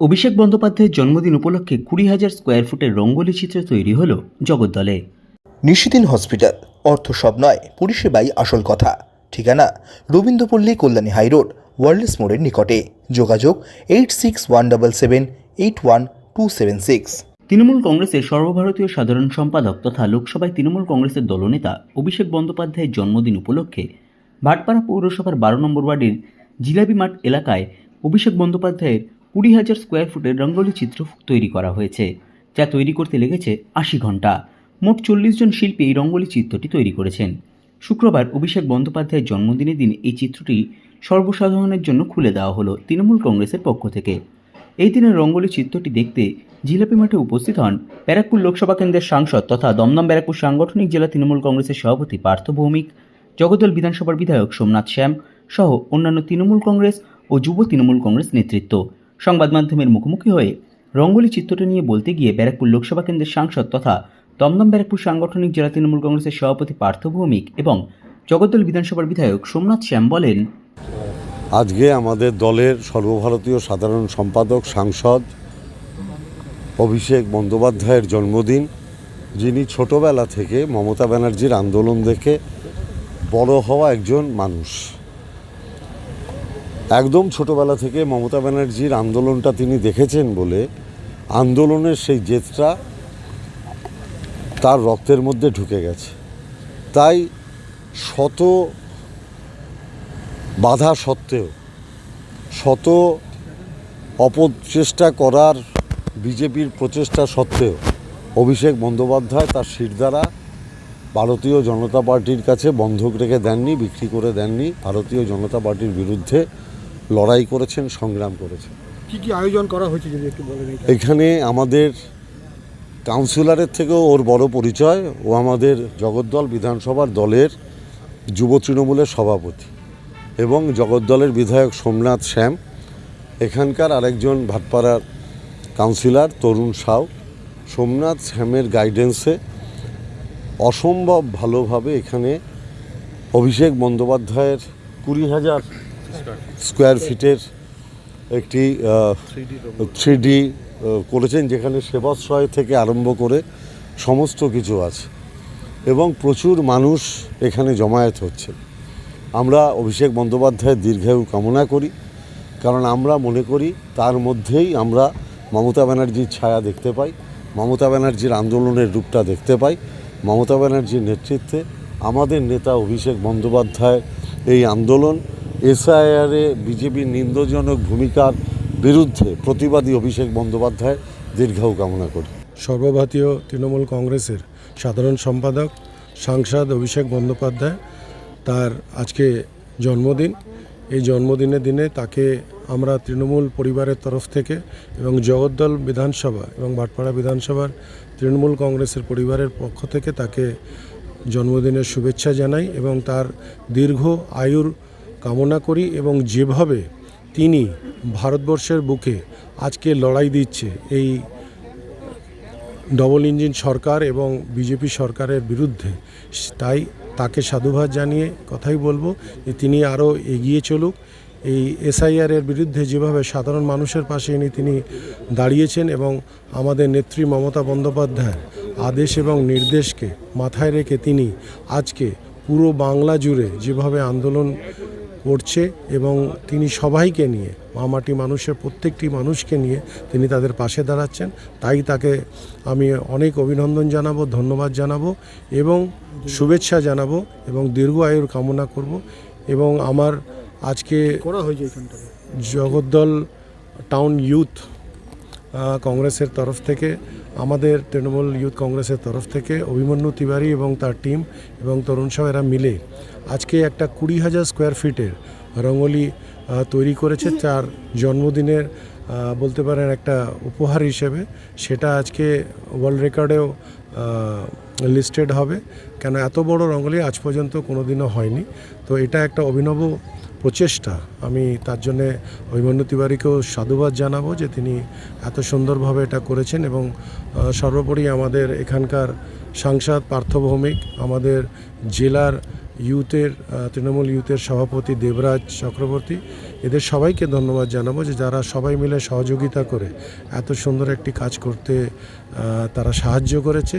অভিষেক বন্দ্যোপাধ্যায়ের জন্মদিন উপলক্ষে কুড়ি হাজার স্কোয়ার ফুটের রঙ্গোলি চিত্র তৈরি হলো জগদ্দলে। নিশিদিন হসপিটাল অর্থ সব নয় পরিষেবাই আসল কথা। ঠিকানা রবীন্দ্রপল্লী কল্যাণী হাইরোড ওয়ার্ল্ডস মোড়ের নিকটে। যোগাযোগ eight six one double seven eight one two seven six. Trinamool কংগ্রেসের সর্বভারতীয় সাধারণ সম্পাদক তথা লোকসভায় তৃণমূল কংগ্রেসের দলনেতা অভিষেক বন্দ্যোপাধ্যায়ের জন্মদিন উপলক্ষে ভাটপাড়া পৌরসভার বারো নম্বর ওয়ার্ডের জিলাপি মাঠ এলাকায় অভিষেক বন্দ্যোপাধ্যায়ের কুড়ি হাজার স্কোয়ার ফুটের রঙ্গোলি চিত্র তৈরি করা হয়েছে, যা তৈরি করতে লেগেছে আশি ঘণ্টা মোট চল্লিশ জন শিল্পী এই রঙ্গোলি চিত্রটি তৈরি করেছেন। শুক্রবার অভিষেক বন্দ্যোপাধ্যায়ের জন্মদিনের দিন এই চিত্রটি সর্বসাধারণের জন্য খুলে দেওয়া হলো তৃণমূল কংগ্রেসের পক্ষ থেকে। এই দিনের রঙ্গোলি চিত্রটি দেখতে জিলাপি মাঠে উপস্থিত হন ব্যারাকপুর লোকসভা কেন্দ্রের সাংসদ তথা দমদম ব্যারাকপুর সাংগঠনিক জেলা তৃণমূল কংগ্রেসের সভাপতি পার্থ ভৌমিক, জগদল বিধানসভার বিধায়ক সোমনাথ শ্যাম সহ অন্যান্য তৃণমূল কংগ্রেস ও যুব তৃণমূল কংগ্রেস নেতৃত্ব। সংবাদ মাধ্যমের মুখোমুখি হয়ে রঙ্গোলি চিত্রটা নিয়ে বলতে গিয়ে ব্যারাকপুর লোকসভা কেন্দ্রের সাংসদ তথা দমদম ব্যারাকপুর সাংগঠনিক জেলা তৃণমূল কংগ্রেসের সভাপতি পার্থ ভৌমিক এবং জগদ্দল বিধানসভার বিধায়ক সোমনাথ শ্যাম বলেন, আজকে আমাদের দলের সর্বভারতীয় সাধারণ সম্পাদক, সাংসদ অভিষেক বন্দ্যোপাধ্যায়ের জন্মদিন, যিনি ছোটবেলা থেকে মমতা ব্যানার্জির আন্দোলন দেখে বড় হওয়া একজন মানুষ। একদম ছোটবেলা থেকে মমতা ব্যানার্জির আন্দোলনটা তিনি দেখেছেন বলে আন্দোলনের সেই জেদটা তার রক্তের মধ্যে ঢুকে গেছে। তাই শত বাধা সত্ত্বেও, শত অপচেষ্টা করার বিজেপির প্রচেষ্টা সত্ত্বেও অভিষেক বন্দ্যোপাধ্যায় তার শিরদারা ভারতীয় জনতা পার্টির কাছে বন্ধক রেখে দেননি, বিক্রি করে দেননি, ভারতীয় জনতা পার্টির বিরুদ্ধে লড়াই করেছেন সংগ্রাম করেছেন। কি কি আয়োজন করা হয়েছে যদি একটু বলেন এখানে আমাদের কাউন্সিলরের থেকেও ওর বড় পরিচয়। ও আমাদের জগদ্দল বিধানসভার দলের যুব তৃণমূলের সভাপতি এবং জগদ্দলের বিধায়ক সোমনাথ শ্যাম। এখানকার আরেকজন ভাটপাড়ার কাউন্সিলর তরুণ সাউ। সোমনাথ শ্যামের গাইডেন্সে অসম্ভব ভালোভাবে এখানে অভিষেক বন্দ্যোপাধ্যায়ের কুড়ি হাজার স্কোয়ার ফিটের একটি থ্রি ডি করেছেন যেখানে সেবাশ্রয় থেকে আরম্ভ করে সমস্ত কিছু আছে। এবং প্রচুর মানুষ এখানে জমায়েত হচ্ছে আমরা অভিষেক বন্দ্যোপাধ্যায়ের দীর্ঘায়ু কামনা করি, কারণ আমরা মনে করি তার মধ্যেই আমরা মমতা ব্যানার্জির ছায়া দেখতে পাই, মমতা ব্যানার্জির আন্দোলনের রূপটা দেখতে পাই, মমতা ব্যানার্জির নেতৃত্বে আমাদের নেতা অভিষেক বন্দ্যোপাধ্যায় এই আন্দোলন এসআইআরে বিজেপির নিন্দজনক ভূমিকার বিরুদ্ধে প্রতিবাদী অভিষেক বন্দ্যোপাধ্যায় দীর্ঘায়ু কামনা করি। সর্বভারতীয় তৃণমূল কংগ্রেসের সাধারণ সম্পাদক, সাংসদ অভিষেক বন্দ্যোপাধ্যায় তার আজকে জন্মদিন। এই জন্মদিনের দিনে তাকে আমরা তৃণমূল পরিবারের তরফ থেকে এবং জগদ্দল বিধানসভা এবং ভাটপাড়া বিধানসভার তৃণমূল কংগ্রেসের পরিবারের পক্ষ থেকে তাকে জন্মদিনের শুভেচ্ছা জানাই এবং তার দীর্ঘ আয়ুর কামনা করি এবং যেভাবে তিনি ভারতবর্ষের বুকে আজকে লড়াই দিচ্ছে, এই ডবল ইঞ্জিন সরকার এবং বিজেপি সরকারের বিরুদ্ধে, তাই তাকে সাধুবাদ জানিয়ে কথাই বলব যে তিনি আরও এগিয়ে চলুক। এই এসআইআর এর বিরুদ্ধে যেভাবে সাধারণ মানুষের পাশে ইনি তিনি দাঁড়িয়েছেন এবং আমাদের নেত্রী মমতা বন্দ্যোপাধ্যায়ের আদেশ এবং নির্দেশকে মাথায় রেখে তিনি আজকে পুরো বাংলা জুড়ে যেভাবে আন্দোলন করছে এবং তিনি সবাইকে নিয়ে মামাটি মানুষের প্রত্যেকটি মানুষকে নিয়ে তিনি তাদের পাশে দাঁড়াচ্ছেন। তাই তাকে আমি অনেক অভিনন্দন জানাব ধন্যবাদ জানাব এবং শুভেচ্ছা জানাব এবং দীর্ঘ আয়ুর কামনা করব এবং আমার আজকে করা হয়েছে জগদ্দল টাউন ইউথ কংগ্রেসের তরফ থেকে আমাদের তৃণমূল ইউথ কংগ্রেসের তরফ থেকে অভিমন্যু তিওয়ারি এবং তার টিম এবং তরুণ সাহ এরা মিলে আজকে একটা কুড়ি হাজার স্কোয়ার ফিটের রঙ্গোলি তৈরি করেছে। তার জন্মদিনের বলতে পারেন একটা উপহার হিসেবে সেটা আজকে ওয়ার্ল্ড রেকর্ডেও লিস্টেড হবে। কেন এত বড় রঙ্গোলি আজ পর্যন্ত কোনো দিনও হয়নি। তো এটা একটা অভিনব প্রচেষ্টা। আমি তার জন্যে অভিমন্যু তিওয়ারিকেও সাধুবাদ জানাব যে তিনি এত সুন্দরভাবে এটা করেছেন এবং সর্বোপরি আমাদের এখানকার সাংসদ পার্থ ভৌমিক আমাদের জেলার ইউথের তৃণমূল ইউথের সভাপতি দেবরাজ চক্রবর্তী, এদের সবাইকে ধন্যবাদ জানাব যে যারা সবাই মিলে সহযোগিতা করে এত সুন্দর একটি কাজ করতে তারা সাহায্য করেছে।